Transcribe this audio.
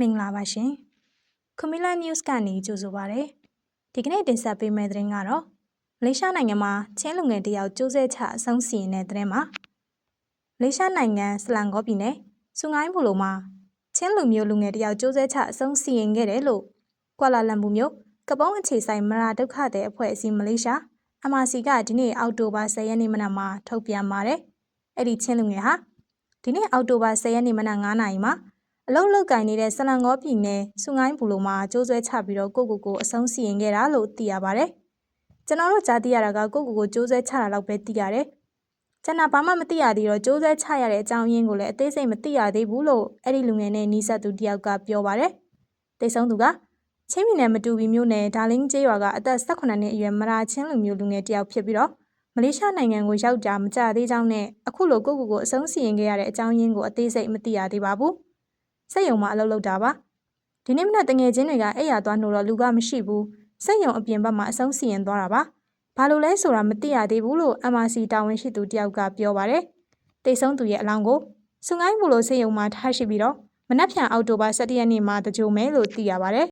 မင်္ဂလာပါရှင်။ခမီလာ news ကနေကြိုဆိုပါရစေ။ဒီကနေ့တင်ဆက်ပေးမယ့်သတင်းကတော့မလေးရှားနိုင်ငံမှာချင်းလူငယ်တယောက်ကျိုးဆဲချအဆုံးစီရင်တဲ့သတင်းမှာမလေးရှားနိုင်ငံစလန်ကောပြည်နယ်စူငိုင်းဘူလိုမှာချင်းလူမျိုးလူငယ်တယောက်ကျိုးဆဲချအဆုံးစီရင်ခဲ့တယ်လို့ကွာလာလမ်ပူမြို့ကပုံးအခြေဆိုင်မရာဒုက္ခတဲ့အဖွဲ့အစည်းမလေးရှား MRC ကဒီနေ့အောက်တိုဘာ10ရက်နေ့မနက်မှာထုတ်ပြန်ပါတယ်။အဲ့ဒီချင်းလူငယ်ဟာဒီနေ့အောက်တိုဘာ10ရက်နေ့မနက်9:00နာရီမှာ အလုတ်လုတ်ကင်နေတဲ့ဆလန်ကောပြည်နယ်စူငိုင်းဘူလိုမှာကျိုးဆွဲချပြီးတော့ကိုကိုကိုအဆုံးစီရင်ခဲ့တာလို့သိရပါတယ်။ကျွန်တော်တို့ကြားသိရတာကကိုကိုကိုကျိုးဆွဲချတာတော့ပဲသိရတယ်။ကျွန်တော်ဘာမှမသိရသေးတော့ကျိုးဆွဲချရတဲ့အကြောင်းရင်းကိုလည်းအသေးစိတ်မသိရသေးဘူးလို့အဲ့ဒီလူငယ်နဲ့နီးစပ်သူတယောက်ကပြောပါတယ်။တိတ်ဆုံးသူကချင်းပြည်နယ်မတူဘီမြို့နယ်ဒါလင်းကျေးရွာကအသက်18နှစ်အရွယ်မရာချင်းလူမျိုးလူငယ်တယောက်ဖြစ်ပြီးတော့မလေးရှားနိုင်ငံကိုရောက်တာမကြသေးကြောင်းနဲ့အခုလိုကိုကိုကိုအဆုံးစီရင်ခဲ့ရတဲ့အကြောင်းရင်းကိုအသေးစိတ်မသိရသေးပါဘူး။ စက်ယုံမှာအလုပ်လုပ်တာပါ။ဒီနေ့မနက်တငယ်ချင်းတွေကအဲ့ရသွားနှို့တော့လူကမရှိဘူး။စက်ယုံအပြင်ဘက်မှာအဆုံးစီရင်သွားတာပါ။ဘာလို့လဲဆိုတာမသိရသေးဘူးလို့ MRC တာဝန်ရှိသူတယောက်ကပြောပါတယ်။တိတ်ဆုံးသူရဲ့အလောင်းကိုစုငိုင်းဘူလိုစက်ယုံမှာထားရှိပြီးတော့မနက်ဖြန်အောက်တိုဘာ17ရက်နေ့မှာတကြိုမယ်လို့သိရပါတယ်